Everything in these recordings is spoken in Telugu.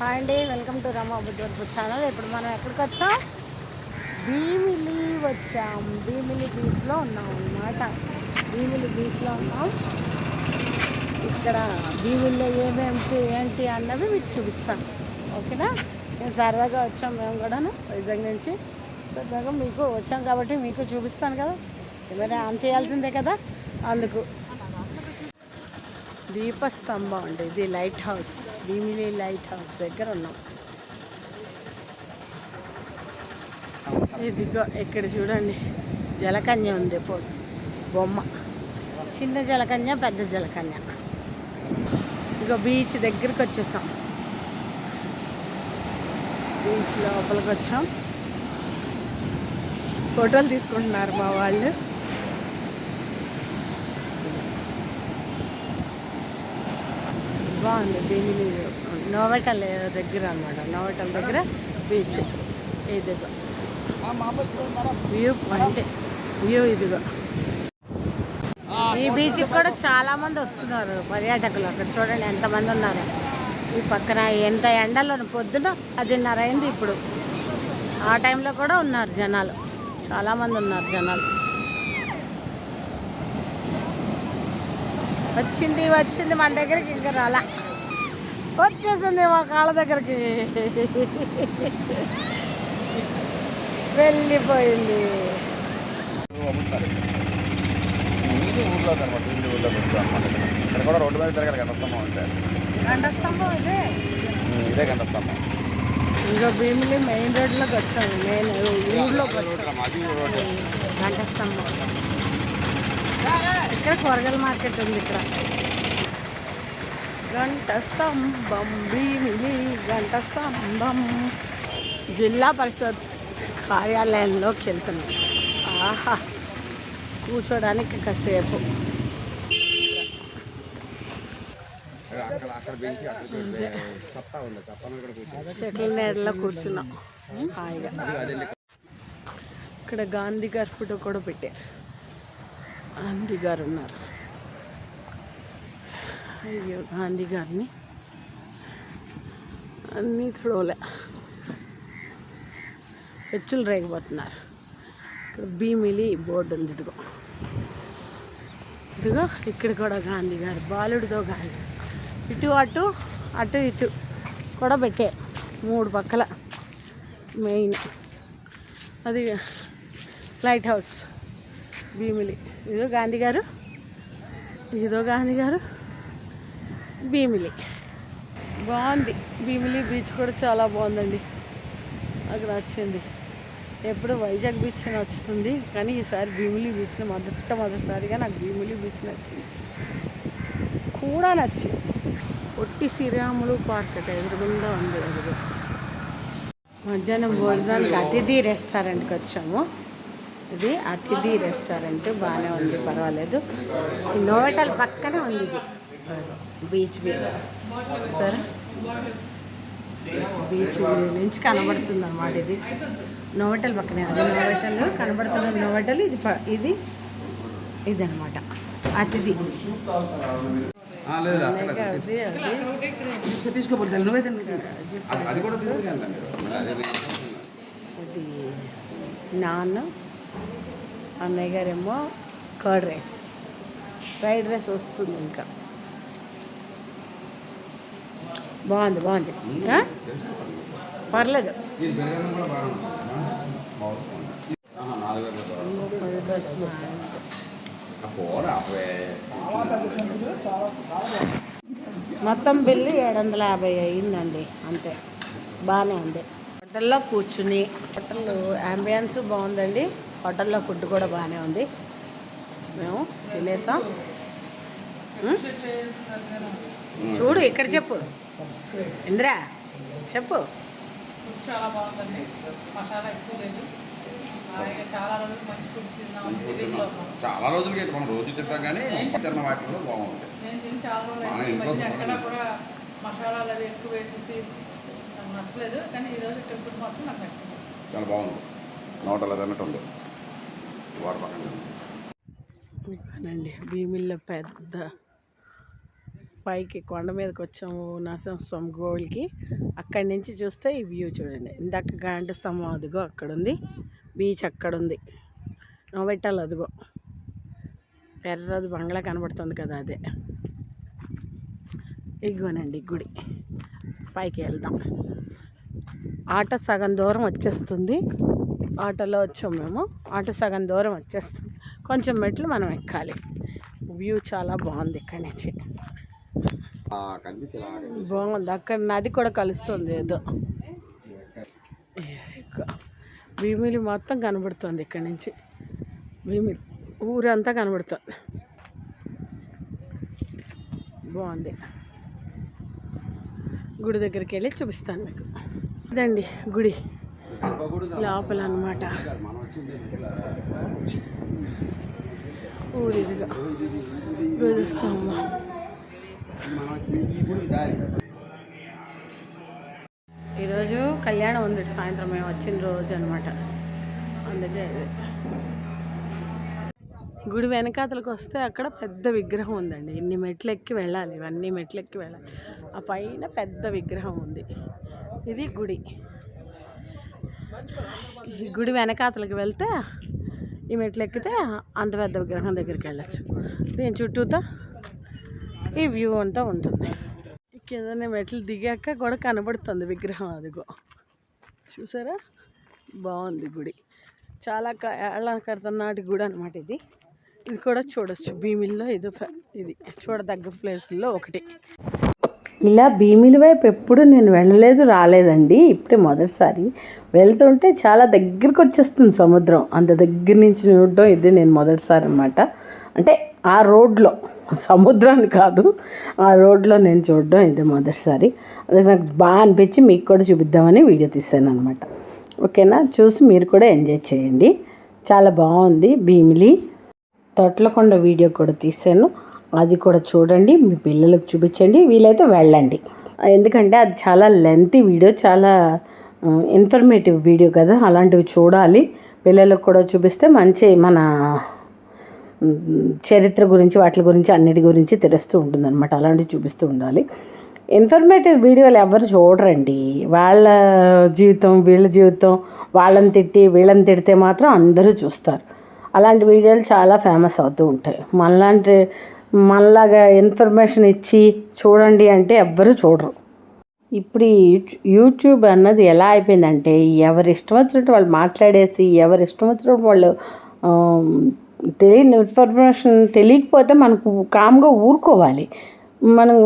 హాయ్ అండి welcome to Rama Buddhavarapu channel. ఇప్పుడు మనం ఎక్కడికి వచ్చాం? భీమిలి వచ్చాం. భీమిలి బీచ్లో ఉన్నాం అన్నమాట. భీమిలి బీచ్లో ఉన్నాం. ఇక్కడ భీమిలిలో ఏమేమి ఏంటి అన్నవి మీకు చూపిస్తాను. ఓకేనా? నేను సరదాగా వచ్చాం మేము కూడాను వైజాగ్ నుంచి. సరదాగా మీకు వచ్చాం కాబట్టి మీకు చూపిస్తాను కదా. ఏమైనా ఆన్ చేయాల్సిందే కదా అందుకు. దీపస్తంభం అండి. ఇది light house. Bheemili light house దగ్గర ఉన్నాం. ఇదిగో ఇక్కడ చూడండి. జలకన్య ఉంది పో బొమ్మ. చిన్న జలకన్య పెద్ద జలకన్య. ఇగో బీచ్ దగ్గరికి వచ్చేసాం. బీచ్ లోపలికి వచ్చాం. ఫోటోలు తీసుకుంటున్నారు మా వాళ్ళు. బాగుంది. భీమిలి నోవటల్ దగ్గర అన్నమాట. నోవటల్ దగ్గర బీచ్. ఇదిగో వ్యూ పాయింట్ వ్యూ ఇదిగో. ఈ బీచ్కి కూడా చాలా మంది వస్తున్నారు పర్యాటకులు అక్కడ చూడండి ఎంతమంది ఉన్నారు. ఈ పక్కన ఎంత ఎండలో పొద్దున పదిన్నర అయింది ఇప్పుడు. ఆ టైంలో కూడా ఉన్నారు జనాలు. చాలామంది ఉన్నారు జనాలు. వచ్చింది వచ్చింది మన దగ్గరికి ఇంకా రాలా. వచ్చేసింది మా కాళ్ళ దగ్గరికి. వెళ్ళిపోయింది. ఇది ఊర్లో అనమాట ఇంటి ఊర్లో పెడతాం అనమాట ఇక్కడ కూడా రోడ్డు మీద తిరగాలి గంటస్తంభం అంటే. గంటస్తంభం ఇదే? ఉమ్, ఇదే గంటస్తంభం. ఇంకా భీమిలి మెయిన్ రోడ్లోకి వచ్చాము మెయిన్ ఊర్లోకి వచ్చాము. రోడ్డు. గంటస్తంభం. ఇక్కడ కూరగాయల మార్కెట్ ఉంది ఇక్కడ. గంట స్తంభం భీమిలి గంట స్తంభం జిల్లా పరిషత్ కార్యాలయంలోకి వెళ్తున్నాం. ఆహా కూర్చోడానికి కాసేపు. అక్కడ చెట్ల నీడలో కూర్చున్నాం. హాయిగా. ఇక్కడ గాంధీ గారి ఫోటో కూడా పెట్టారు. గాంధీ గారు ఉన్నారు. అయ్యో గాంధీ గారిని. అన్నీ త్రోలే. పెచ్చులు రేగిపోతున్నారు. ఇక్కడ భీమిలి బోర్డు ఉంది ఇదిగో. ఇదిగో ఇక్కడ కూడా గాంధీ గారు బాలుడితో గాంధీ. ఇటు అటు అటు ఇటు కూడా పెట్టే మూడు పక్కల మెయిన్. అది లైట్ హౌస్ భీమిలి. ఇదో గాంధీ గారు. ఇదో గాంధీ గారు. భీమిలి. బాగుంది. భీమిలి బీచ్ కూడా చాలా బాగుందండి. నాకు నచ్చింది. ఎప్పుడు వైజాగ్ బీచ్ నచ్చుతుంది కానీ ఈసారి భీమిలి బీచ్ మొదట మొదటిసారిగా నాకు భీమిలి బీచ్ నచ్చింది. కూడా నచ్చింది. ఒట్టి శ్రీరాములు పార్క్ అట ఎదురుగుండా ఉంది అది. మధ్యాహ్నం భోజనానికి అతిథి రెస్టారెంట్కి వచ్చాము. ఇది అతిథి రెస్టారెంట్ బాగానే ఉంది పర్వాలేదు. నోవెటల్ పక్కనే ఉంది ఇది. Beach view. సరే? బీచ్ నుంచి కనబడుతుంది అనమాట ఇది. నోవెటల్ పక్కనే అది నోవెటల్ కనబడుతున్న నోవెటల్ ఇది ఇది ఇది అనమాట అతిథి. అది అది. తీసుకో తీసుకోపోతే నువ్వే తిను. అది అది కూడా తీసుకెళ్ళండి మీరు. మళ్ళీ అదే ఇది నాన్ అన్నయ్య గారేమో కర్డ్ రైస్. ఫ్రైడ్ రైస్ వస్తుంది ఇంకా బాగుంది బాగుంది ఆ? తెలిసిపోతాను పర్లేదు ఇది పెరగడం కూడా బాగుంది బాగుంది ఆహా, నాలుగు వేల రూపాయలు. ఫ్రైడ్ రైస్ బాగుంది. ఆ? ఫోన్ ఆపే మొత్తం బిల్లు ఏడు వందల యాభై అయిందండి అంతే. బాగానే ఉంది. హోటల్లో కూర్చుని హోటల్ అంబియన్స్ బాగుందండి. హోటల్లో ఫుడ్ కూడా బాగానే ఉంది. మేము తినేసాం? చూడు ఇక్కడ చెప్పు. ఇందిరా చెప్పు. చాలా బాగుందండి. మసాలా ఎక్కువ లేదు. చాలా రోజులు రోజులకి మనం రోజు తింటాం కానీ తిన్న వాటిలో కూడా మసాలాలు అవి ఎక్కువ వేసేసి నచ్చలేదు. కానీ ఈరోజు ఫుడ్ మాత్రం నాకు నచ్చింది. చాలా బాగుంది. నోటలు అది అన్నట్టు ఉంది. వాటర్ పక్కన భీమిల్లో పెద్ద పైకి కొండ మీదకి వచ్చాము నరసింహస్వామి గోల్కి అక్కడి నుంచి చూస్తే ఈ వ్యూ చూడండి. ఇందాక గంట స్తంభం అదిగో అక్కడ ఉంది బీచ్ అక్కడ ఉంది నోబెట్టాలి అదిగో. ఎర్రది బంగ్లా కనబడుతుంది కదా అదే. ఇగోనండి గుడి. పైకి వెళ్దాం. ఆటో సగం దూరం వచ్చేస్తుంది. ఆటోలో వచ్చాం మేము. ఆటో సగం దూరం వచ్చేస్తుంది. కొంచెం మెట్లు మనం ఎక్కాలి. వ్యూ చాలా బాగుంది ఇక్కడి నుంచి. బాగుంది అక్కడ నది కూడా కలుస్తుంది ఏదో భీమిలి మొత్తం కనబడుతుంది ఇక్కడి నుంచి భీమిలి ఊరంతా కనబడుతుంది బాగుంది గుడి దగ్గరికి వెళ్ళి చూపిస్తాను మీకు ఇదండి గుడి లోపల అనమాట ఊరిదిగా ధ్వజస్తంభం ఈరోజు కళ్యాణం ఉంది సాయంత్రం మేము వచ్చిన రోజు అనమాట అందుకే గుడి వెనకాతలకు వస్తే అక్కడ పెద్ద విగ్రహం ఉందండి. ఇన్ని మెట్లు ఎక్కి వెళ్ళాలి ఇవన్నీ మెట్లు ఎక్కి వెళ్ళాలి. ఆ పైన పెద్ద విగ్రహం ఉంది. ఇది గుడి. గుడి వెనకాతలకు వెళ్తే ఈ మెట్లు ఎక్కితే అంత పెద్ద విగ్రహం దగ్గరికి వెళ్ళచ్చు. దీని చుట్టూతో ఈ వ్యూ అంతా ఉంటుంది. కిందనే మెట్లు దిగాక కూడా కనబడుతుంది విగ్రహం అదిగో. చూసారా? బాగుంది గుడి. చాలా ఏళ్ళ నాటి గుడి అనమాట ఇది. ఇది కూడా చూడొచ్చు. భీమిల్లో ఇది ఇది చూడదగ్గ ప్లేస్లో ఒకటి. ఇలా భీమిల వైపు ఎప్పుడు నేను వెళ్ళలేదు రాలేదండి. ఇప్పుడే మొదటిసారి వెళ్తుంటే చాలా దగ్గరికి వచ్చేస్తుంది సముద్రం. అంత దగ్గర నుంచి చూడడం ఇది నేను మొదటిసారి అనమాట అంటే ఆ రోడ్లో సముద్రాన్ని కాదు ఆ రోడ్లో నేను చూడడం ఇది మొదటిసారి. అది నాకు బాగా అనిపించి మీకు కూడా చూపిద్దామని వీడియో తీసాను అనమాట ఓకేనా? చూసి మీరు కూడా ఎంజాయ్ చేయండి. చాలా బాగుంది భీమిలి. తొట్లకొండ వీడియో కూడా తీసాను. అది కూడా చూడండి మీ పిల్లలకు చూపించండి వీలైతే వెళ్ళండి. ఎందుకంటే అది చాలా లెంతీ వీడియో చాలా ఇన్ఫర్మేటివ్ వీడియో కదా అలాంటివి చూడాలి. పిల్లలకు కూడా చూపిస్తే మంచి మన చరిత్ర గురించి వాటి గురించి అన్నిటి గురించి తెలుస్తూ ఉంటుందన్నమాట అలాంటివి చూపిస్తూ ఉండాలి. ఇన్ఫర్మేటివ్ వీడియోలు ఎవరు చూడరండి? వాళ్ళ జీవితం వీళ్ళ జీవితం వాళ్ళని తిట్టి వీళ్ళని తిడితే మాత్రం అందరూ చూస్తారు. అలాంటి వీడియోలు చాలా ఫేమస్ అవుతూ ఉంటాయి. మనలాంటి మనలాగా ఇన్ఫర్మేషన్ ఇచ్చి చూడండి అంటే ఎవ్వరూ చూడరు. ఇప్పుడు యూట్యూబ్ అన్నది ఎలా అయిపోయిందంటే ఎవరి ఇష్టం వచ్చినట్టు వాళ్ళు మాట్లాడేసి ఎవరి ఇష్టం వచ్చినట్టు వాళ్ళు తెలియని ఇన్ఫర్మేషన్ తెలియకపోతే మనకు కామ్గా ఊరుకోవాలి. మనం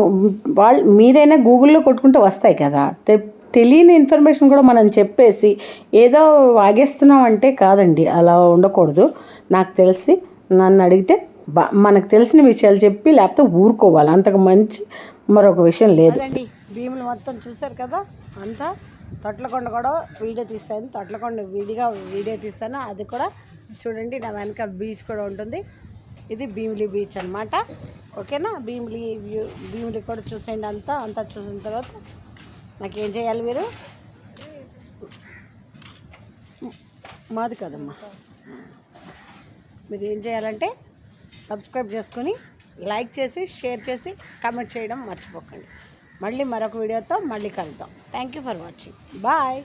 వాళ్ళు మీరైనా గూగుల్లో కొట్టుకుంటే వస్తాయి కదా. తె- తెలియని ఇన్ఫర్మేషన్ కూడా మనం చెప్పేసి ఏదో వాగేస్తున్నాం అంటే కాదండి అలా ఉండకూడదు. నాకు తెలిసి నన్ను అడిగితే బా మనకు తెలిసిన విషయాలు చెప్పి లేకపోతే ఊరుకోవాలి. అంతకు మంచి మరొక విషయం లేదు. భీములు మొత్తం చూశారు కదా? అంతా తొట్లకొండ కూడా వీడియో తీస్తాను తొట్లకొండ విడిగా వీడియో తీస్తాను అది కూడా చూడండి నా వెనక బీచ్ కూడా ఉంటుంది. ఇది భీమిలి బీచ్ అన్నమాట. ఓకేనా? భీమిలి వ్యూ భీమిలి కూడా చూసేయండి అంతా. అంతా చూసిన తర్వాత నాకేం చేయాలి మీరు? మాది కదమ్మా. మీరు ఏం చేయాలంటే సబ్స్క్రైబ్ చేసుకొని లైక్ చేసి షేర్ చేసి కామెంట్ చేయడం మర్చిపోకండి. మళ్ళీ మరొక వీడియోతో మళ్ళీ కలుద్దాం. Thank you for watching bye